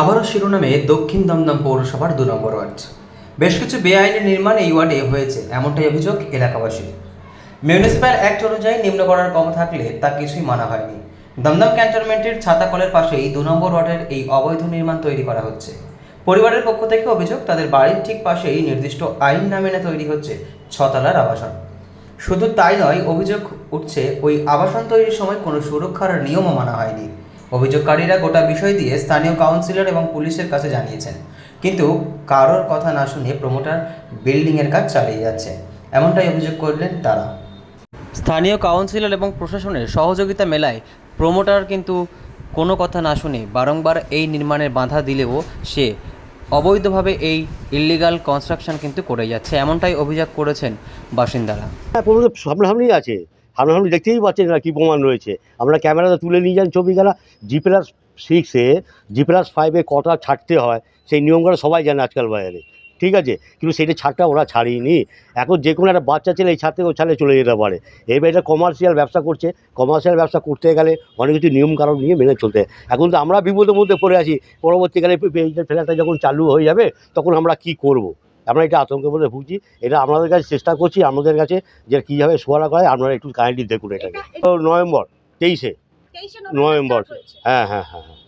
আবারও শিরোনামে দক্ষিণ দমদম পৌরসভার দু নম্বর ওয়ার্ড। বেশ কিছু বেআইনি নির্মাণ এই ওয়ার্ডে হয়েছে, এমনটাই অভিযোগ এলাকাবাসীর। মিউনিসিপ্যাল অ্যাক্ট অনুযায়ী নিম্ন করার কম থাকলে তা কিছুই মানা হয়নি। দমদম ক্যান্টনমেন্টের ছাতাকলের পাশেই দু নম্বর ওয়ার্ডের এই অবৈধ নির্মাণ তৈরি করা হচ্ছে। পরিবারের পক্ষ থেকে অভিযোগ, তাদের বাড়ির ঠিক পাশেই নির্দিষ্ট আইন না মেনে তৈরি হচ্ছে ছতলার আবাসন। শুধু তাই নয়, অভিযোগ উঠছে, ওই আবাসন তৈরির সময় কোনো সুরক্ষার নিয়মও মানা হয়নি। অভিযোগকারীরা গোটা বিষয় দিয়ে স্থানীয় কাউন্সিলর এবং পুলিশের কাছে জানিয়েছেন। কিন্তু কারোর কথা না শুনে প্রমোটার বিল্ডিংয়ের কাজ চালিয়ে যাচ্ছে। এমনটাই অভিযোগ করলেন তারা। স্থানীয় কাউন্সিলর এবং প্রশাসনের সহযোগিতা মেলায় প্রমোটার কিন্তু কোনো কথা না শুনে বারংবার এই নির্মাণের বাধা দিলেও সে অবৈধভাবে এই ইল্লিগাল কনস্ট্রাকশন কিন্তু করে যাচ্ছে এমনটাই অভিযোগ করেছেন বাসিন্দারা। হ্যাঁ সামনাসামনি আছে। সামনাসামনি দেখতেই পাচ্ছেন না কী প্রমাণ রয়েছে। আমরা ক্যামেরাতে তুলে নিয়ে যান ছবিগুলা। জি প্লাস সিক্সে জি প্লাস ফাইভে কটা ছাড়তে হয়, সেই নিয়মগুলো সবাই জানে আজকাল বাজারে ঠিক আছে? কিন্তু সেটা ছাড়টা ওরা ছাড়িনি। এখন যে কোনো একটা বাচ্চা ছেলে এই ছাড় থেকে ছাড়ে চলে যেতে পারে। এবার এটা কমার্শিয়াল ব্যবসা করছে। কমার্শিয়াল ব্যবসা করতে গেলে অনেক কিছু নিয়ম কারণ নিয়ে মেনে চলতে। এখন তো আমরা বিপদের মধ্যে পড়ে আছি। পরবর্তীকালে ফ্ল্যাটটা যখন চালু হয়ে যাবে, তখন আমরা কি করব। আমরা এটা আতঙ্কের মধ্যে ভুগছি। এটা আপনাদের কাছে চেষ্টা করছি আমাদের কাছে যে কীভাবে সোয়ারা করে আপনারা একটু কাইন্ডলি দেখুন এটাকে। তো নভেম্বর তেইশে। নভেম্বর। হ্যাঁ হ্যাঁ হ্যাঁ হ্যাঁ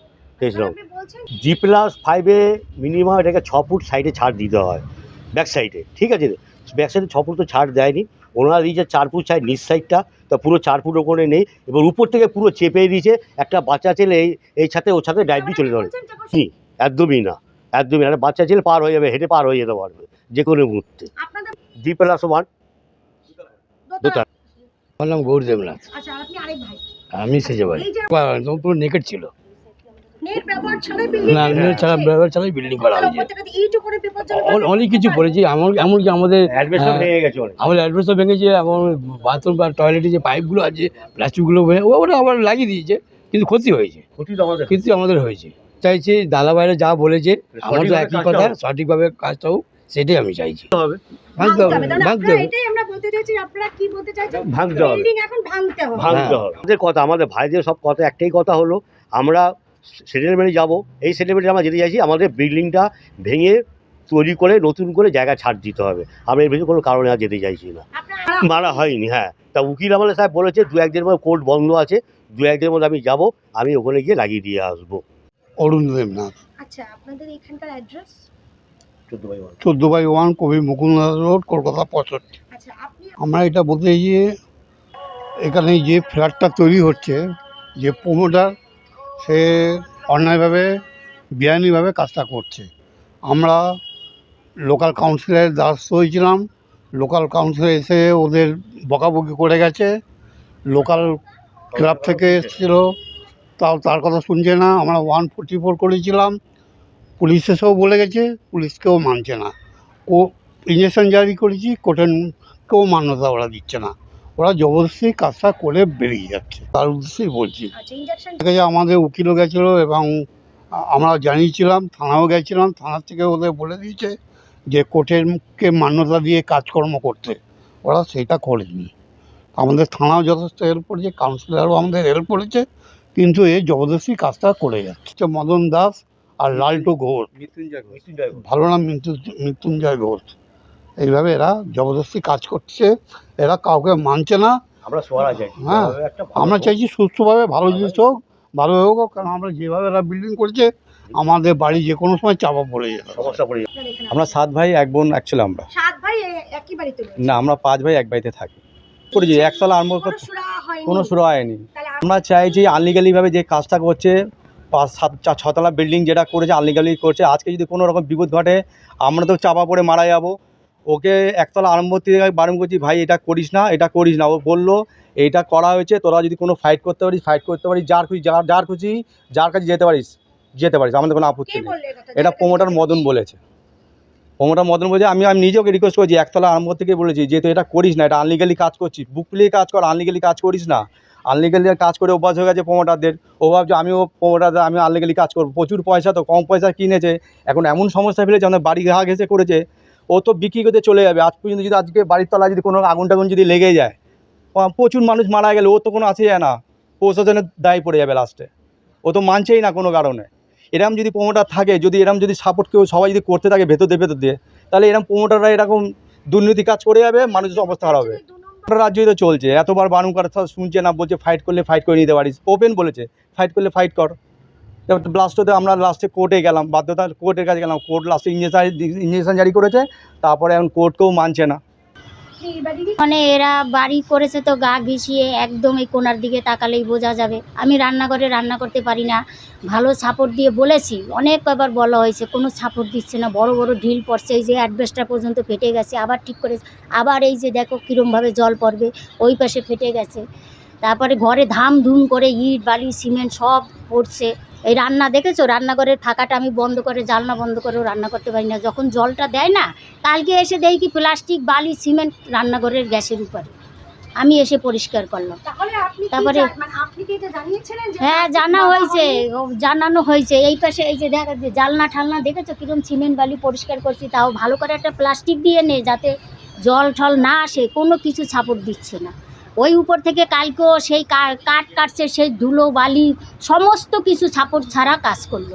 তেইশ নভেম্বর। জি প্লাস ফাইভে মিনিমাম এটাকে ছ ফুট সাইডে ছাড় দিতে হয় ব্যাক সাইডে ঠিক আছে? ব্যাক সাইডে ছ ফুট তো ছাড় দেয়নি। ওনারা দিয়েছে চার ফুট সাইড নিচ সাইডটা তা পুরো চার ফুট ওখানে নেই। এবার উপর থেকে পুরো চেপে দিয়েছে। একটা বাচ্চা ছেলে এই এই ছাতে ওর সাথে ডাইভ দিয়ে চলে যাবে হুম। একদমই না। একদমই না একটা বাচ্চা ছেলে পার হয়ে যাবে হেঁটে পার হয়ে যেতে পারবে যে কোনো মুহূর্তে। ওয়ান। দোতলা- দোতলা। আমার নাম গৌর দেবনাথ। আচ্ছা আর আপনি আরেক ভাই। আমি সেজে একদম পুরো নেকেট ছিল। না নেট ছাড়া ব্যবহার ছাড়াই বিল্ডিং করা হয়েছে। অনেক কিছু করেছি এমন এমনকি আমাদের হ্যাঁ। ভেঙে গেছে আমাদের ভেঙেছে এবং বাথরুম বা টয়লেটে যে পাইপগুলো আছে প্লাস্টিকগুলো ভেঙে ও- ওটা আবার লাগিয়ে দিয়েছে কিন্তু ক্ষতি হয়েছে। ক্ষতি আমাদের। কিন্তু আমাদের হয়েছে। চাইছি দাদা বাইরে যা বলেছে আমার তো একই কথা। সঠিকভাবে কাজটা হোক সেটাই আমি চাইছি। হবে। ভাঙতে হবে ভাঙতে হবে। ভাঙতে হবে। এটাই আমরা বলতে চাইছি আপনারা কি বলতে চাইছেন? ভাঙতে হবে। বিল্ডিং এখন ভাঙতে হবে। ভাঙতে। হবে। আমাদের কথা আমাদের ভাইদের সব কথা একটাই কথা হলো আমরা সেটেলমেন্টে যাব। এই সেটেলমেন্টে আমরা যেতে চাইছি আমাদের বিল্ডিংটা ভেঙে তৈরি করে নতুন করে জায়গা ছাড় দিতে হবে। আমরা এর ভিতরে কোনো কারণে আর যেতে চাইছি না। মারা হয়নি হ্যাঁ। তা উকিল আমাদের সাহেব বলেছে দু একদিনের মধ্যে কোর্ট বন্ধ আছে দু একদিনের মধ্যে আমি যাব আমি ওখানে গিয়ে লাগিয়ে দিয়ে আসব। অরুণ দেবনাথ আচ্ছা আপনাদের এখানকার অ্যাড্রেস চোদ্দ বাই ওয়ান। চোদ্দ by one Kabi Mukunda road Kolkata পঁয়ষট্টি। আচ্ছা আপনি আমরা এটা বলতে চাই যে এখানে যে ফ্ল্যাটটা তৈরি হচ্ছে যে প্রমোটার সে অন্যায়ভাবে বেআইনিভাবে কাজটা করছে। আমরা লোকাল কাউন্সিলের দ্বারস্থ হয়েছিলাম। লোকাল কাউন্সিলর এসে ওদের বকাবকি করে গেছে। লোকাল ক্লাব থেকে এসেছিল। তাও তার কথা শুনছে না। আমরা ওয়ান ফোর্টি ফোর করেছিলাম। পুলিশ এসেও বলে গেছে পুলিশকেও মানছে না। ও ইঞ্জেকশন জারি করেছি কোর্টের কেউ মান্যতা ওরা দিচ্ছে না। ওরা জবরদস্তি কাজটা করে বেরিয়ে যাচ্ছে তার উদ্দেশ্যেই বলছি। আচ্ছা ঠিক আছে আমাদের উকিলও গেছিল এবং আমরা জানিয়েছিলাম থানাও গেছিলাম থানার থেকে ওদের বলে দিয়েছে যে কোর্টেরকে মান্যতা দিয়ে কাজকর্ম করতে। ওরা সেটা করেনি। আমাদের থানাও যথেষ্ট হেল্প করেছে কাউন্সিলরও আমাদের হেল্প করেছে। কিন্তু এ জবরদস্তি কাজটা করে যাচ্ছে। মদন দাস আর লালটু ঘোষ। ভালো নাম মৃত্যুঞ্জয় ঘোষ। এইভাবে এরা জবরদস্তি কাজ করছে। এরা কাউকে মানছে না। আমরা হ্যাঁ, আমরা চাইছি সুস্থভাবে ভালো জিনিস হোক ভালো হোক কারণ আমরা যেভাবে এরা বিল্ডিং করছে আমাদের বাড়ি যে কোনো সময় চাপা পড়ে পারে। সমস্যা পড়ে এখানে আমরা সাত ভাই এক বোন অ্যাকচুয়ালি আমরা। সাত ভাই একই বাড়িতে না আমরা পাঁচ ভাই এক বাড়িতে থাকি। করেছি একতলা আরম্ভ কোনো সুরা হয়নি। আমরা চাই যে আনলিগালিভাবে যে কাজটা করছে পাঁচ সাত ছতলা বিল্ডিং যেটা করেছে আনলিগালি করছে। আজকে যদি কোনো রকম বিপদ ঘটে আমরা তো চাপা পড়ে মারা যাব। ওকে একতলা আরম্ভ থেকে বারণ করছি ভাই এটা করিস না এটা করিস না। ও বলল এইটা করা হয়েছে তোরা যদি কোনো ফাইট করতে পারিস ফাইট করতে পারিস যার খুশি যার যার খুশি যার কাছে যেতে পারিস যেতে পারিস আমাদের কোনো আপত্তি নেই। এটা প্রমোটার মদন বলেছে। প্রমোটার মদন বলেছে আমি আমি নিজেও রিকোয়েস্ট করছি একতলা আরম্ভ থেকে বলেছি যে তুই এটা করিস না এটা আনলিগালি কাজ করছিস বুক পেলিয়ে কাজ কর আনলিগালি কাজ করিস না। আনলিগালি কাজ করে অভ্যাস হয়ে গেছে প্রমোটারদের ও ভাবছে, আমিও প্রমোটারদের আমি আনলিগালি কাজ করব। প্রচুর পয়সা তো, কম পয়সা কিনেছে। এখন এমন সমস্যা ফেলেছে, আমাদের বাড়ি ঘা ঘেসে করেছে। ও তো বিক্রি করতে চলে যাবে। আজ পর্যন্ত যদি আজকে বাড়ির তলায় যদি কোনো আগুন টাগুন যদি লেগে যায় প্রচুর মানুষ মারা গেলে, ও তো কোনো আসে যায় না। প্রশাসনের দায় পড়ে যাবে লাস্টে ও তো মানছেই না কোনো কারণে। এরম যদি প্রমোটার থাকে, যদি এরম যদি সাপোর্ট কেউ, সবাই যদি করতে থাকে ভেতর দিয়ে ভেতর দিয়ে, তাহলে এরম প্রমোটাররা এরকম দুর্নীতি কাজ করে যাবে, মানুষের অবস্থা খারাপ হবে। রাজ্যই তো চলছে। এতবার বারণ কথা শুনছে না, বলছে ফাইট করলে ফাইট করে নিতে পারিস। ওপেন বলেছে ফাইট করলে ফাইট কর। লাস্টতে আমরা লাস্টে কোর্টে গেলাম বাধ্যতা কোর্টের কাছে গেলাম। কোর্ট লাস্টে ইঞ্জেকশন ইঞ্জেকশন জারি করেছে, তারপরে এখন কোর্টকেও মানছে না। মানে এরা বাড়ি করেছে তো গা ঘিসিয়ে একদম এই কোনার দিকে তাকালেই বোঝা যাবে। আমি রান্নাঘরে রান্না করতে পারি না। ভালো সাপোর্ট দিয়ে বলেছি। অনেক কবার বলা হয়েছে, কোনো সাপোর্ট দিচ্ছে না। বড় বড় ঢিল পড়ছে, এই যে অ্যাডভেস্টার পর্যন্ত ফেটে গেছে। আবার ঠিক করে, আবার এই যে দেখো কীরমভাবে জল পড়বে, ওই পাশে ফেটে গেছে। তারপরে ঘরে ধাম ধুম করে ইট, বালি, সিমেন্ট সব পড়ছে। এই রান্না দেখেছ? রান্নাঘরের ফাঁকাটা আমি বন্ধ করে জানলা বন্ধ করেও রান্না করতে পারি না। যখন জলটা দেয় না কালকে এসে দেখি কি প্লাস্টিক বালি সিমেন্ট রান্নাঘরের গ্যাসের উপরে। আমি এসে পরিষ্কার করলাম। তারপরে-? মানে হ্যাঁ জানা হয়েছে। জানানো হয়েছে। এই পাশে এই যে দেখা যে জালনা ঠালনা দেখেছ? কিরম সিমেন্ট বালি পরিষ্কার করছি তাও ভালো করে একটা প্লাস্টিক দিয়ে নে যাতে জল ঠল না আসে কোনো কিছু সাপোর্ট দিচ্ছে না। ওই উপর থেকে কালকেও সেই কাঠ কাটছে, সেই ধুলো, বালি, সমস্ত কিছু সাপোর্ট ছাড়া কাজ করল।